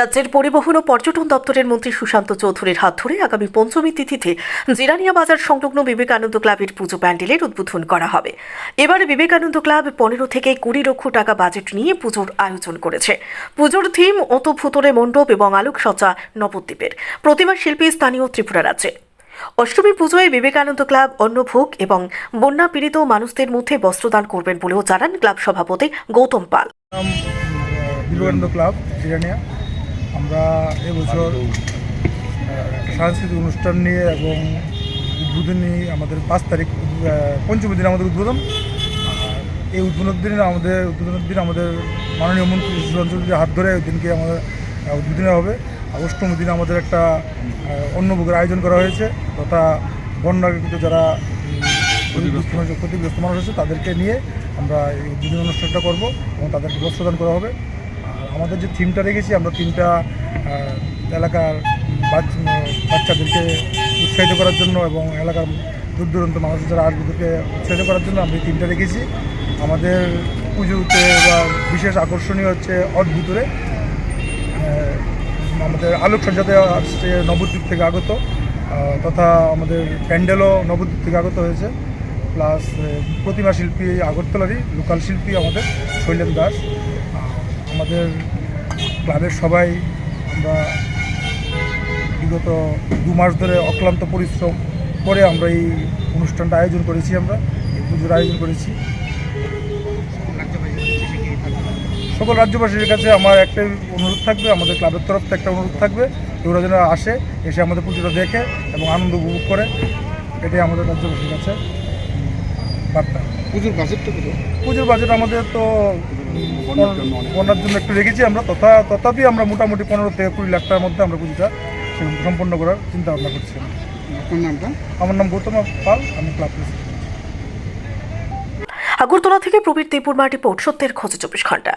রাজ্যের পরিবহন ও পর্যটন দপ্তরের মন্ত্রী সুশান্ত চৌধুরীর হাত ধরে আগামী পঞ্চমী তিথিতে জিরানিয়া বাজার সংলগ্ন বিবেকানন্দ ক্লাবের পুজো প্যান্ডেলের উদ্বোধন করা হবে। এবারে বিবেকানন্দ ক্লাব পনেরো থেকে কুড়ি লক্ষ টাকা বাজেট নিয়ে পুজোর আয়োজন করেছে। পুজোর থিম অতভূতরে মণ্ডপ এবং আলোকসজ্জা নবদ্বীপের। প্রতিমা শিল্পী স্থানীয় ত্রিপুরা রাজ্যে। অষ্টমী পুজোয় বিবেকানন্দ ক্লাব অন্নভোগ এবং বন্যা পীড়িত মানুষদের মধ্যে বস্ত্রদান করবেন বলেও জানান ক্লাব সভাপতি গৌতম পাল। বিবেকানন্দ ক্লাব, জিরানিয়া। আমরা এবছর সাংস্কৃতিক অনুষ্ঠান নিয়ে এবং উদ্বোধনী আমাদের পাঁচ তারিখ পঞ্চমী দিন আমাদের উদ্বোধন। এই উদ্বোধনের দিন আমাদের, উদ্বোধনের দিন আমাদের মাননীয় মন্ত্রী চৌধুরীর হাত ধরে ওই দিনকে আমাদের উদ্বোধনী হবে। অষ্টমী দিন আমাদের একটা অন্নভোগের আয়োজন করা হয়েছে তথা বন্যাকৃত যারা ক্ষতিগ্রস্ত মানুষ আছে, তাদেরকে নিয়ে আমরা এই উদ্বোধনী অনুষ্ঠানটা করব এবং তাদেরকে বস্ত্রদান করা হবে। আমাদের যে থিমটা রেখেছি আমরা তিনটা এলাকার বাচ- বাচ্চাদেরকে উৎসাহিত করার জন্য এবং এলাকার দূর দূরান্ত মানুষ যারা আসবে উৎসাহিত করার জন্য আমরা থিমটা রেখেছি আমাদের পুজোতে বা বিশেষ আকর্ষণীয় হচ্ছে অদ্ভুতরে আমাদের আলোকসজ্জাতে আসছে নবদ্বীপ থেকে আগত তথা আমাদের প্যান্ডেলও নবদ্বীপ থেকে আগত হয়েছে। প্লাস প্রতিমা শিল্পী আগরতলারই, লোকাল শিল্পী আমাদের, শৈলেন দাস। আমাদের ক্লাবের সবাই আমরা বিগত দু মাস ধরে অক্লান্ত পরিশ্রম করে আমরা এই অনুষ্ঠানটা আয়োজন করেছি আমরা, এই পুজোর আয়োজন করেছি। সকল রাজ্যবাসীর কাছে আমার একটাই অনুরোধ থাকবে, আমাদের ক্লাবের তরফ থেকে একটা অনুরোধ থাকবে ওরা যেন আসে, এসে আমাদের পুজোটা দেখে এবং আনন্দ উপভোগ করে। এটাই আমাদের রাজ্যবাসীর কাছে বার্তা। পুজোর বাজেটটা কত পুজোর বাজেট আমাদের তো বন্যার জন্য বন্যার জন্য একটু রেখেছি আমরা। তথা তথাপি আমরা মোটামুটি পনেরো থেকে কুড়ি লাখ টাকার মধ্যে আমরা পুজোটা সম্পন্ন করার চিন্তা ভাবনা করছি আপনার নামটা? আমার নাম গৌতম পাল আমি ক্লাব প্রেসিডেন্ট। আগরতলা থেকে প্রবীর দেববর্মা রিপোর্ট সত্যের খোঁজে চব্বিশ ঘণ্টা।